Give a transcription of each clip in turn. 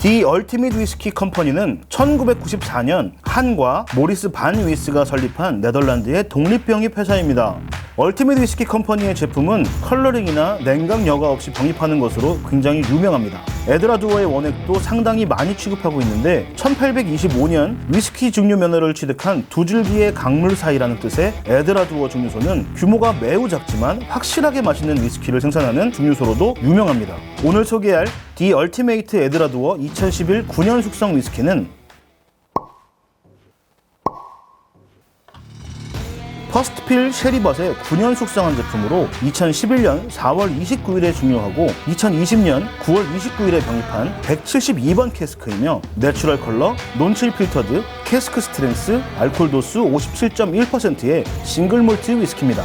디 얼티밋 위스키 컴퍼니는 1994년 한과 모리스 반 위스가 설립한 네덜란드의 독립병입 회사입니다. 얼티밋 위스키 컴퍼니의 제품은 컬러링이나 냉각 여과 없이 병입하는 것으로 굉장히 유명합니다. 에드라두어의 원액도 상당히 많이 취급하고 있는데 1825년 위스키 증류 면허를 취득한 두 줄기의 강물 사이라는 뜻의 에드라두어 증류소는 규모가 매우 작지만 확실하게 맛있는 위스키를 생산하는 증류소로도 유명합니다. 오늘 소개할 디 얼티메이트 에드라두어 2011 9년 숙성 위스키는 퍼스트필 쉐리벗의 9년 숙성한 제품으로 2011년 4월 29일에 증류하고 2020년 9월 29일에 병입한 172번 캐스크이며 내추럴 컬러, 논칠 필터드, 캐스크 스트렝스, 알코올 도수 57.1%의 싱글 몰트 위스키입니다.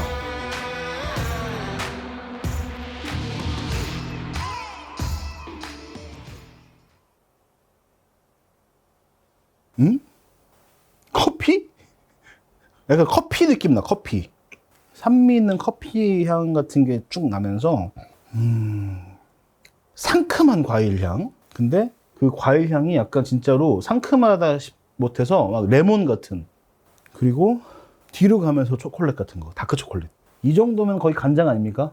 음? 커피? 약간 커피 느낌 나, 커피. 산미 있는 커피 향 같은 게 쭉 나면서, 음, 상큼한 과일 향? 근데 그 과일 향이 약간 진짜로 상큼하다 싶- 못해서 막 레몬 같은. 그리고 뒤로 가면서 초콜릿 같은 거, 다크 초콜릿. 이 정도면 거의 간장 아닙니까?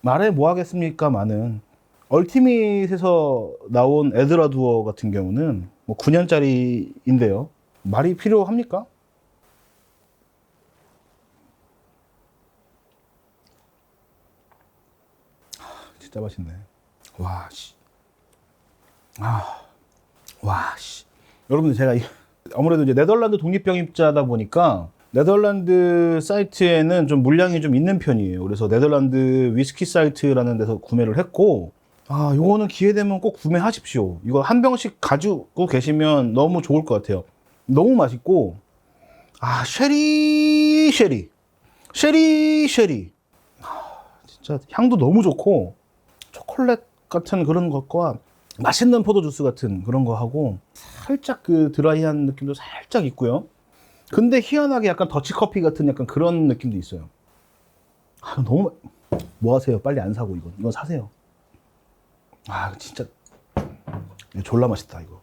말해 뭐 하겠습니까, 많은. 얼티밋에서 나온 에드라두어 같은 경우는 뭐 9년짜리인데요. 말이 필요합니까? 진짜 맛있네. 와, 씨. 아, 와, 씨. 여러분들 제가 이- 아무래도 이제 네덜란드 독립병입자다 보니까 네덜란드 사이트에는 좀 물량이 좀 있는 편이에요. 그래서 네덜란드 위스키 사이트라는 데서 구매를 했고, 아, 요거는 기회 되면 꼭 구매하십시오. 이거 한 병씩 가지고 계시면 너무 좋을 것 같아요. 너무 맛있고, 아, 쉐리, 쉐리. 쉐리, 쉐리. 진짜 향도 너무 좋고 초콜릿 같은 그런 것과 맛있는 포도 주스 같은 그런 거 하고 살짝 그 드라이한 느낌도 살짝 있고요. 근데 희한하게 약간 더치 커피 같은 약간 그런 느낌도 있어요. 아, 너무 마- 뭐 하세요? 빨리 안 사고 이거 이거 사세요. 아 진짜 졸라 맛있다 이거.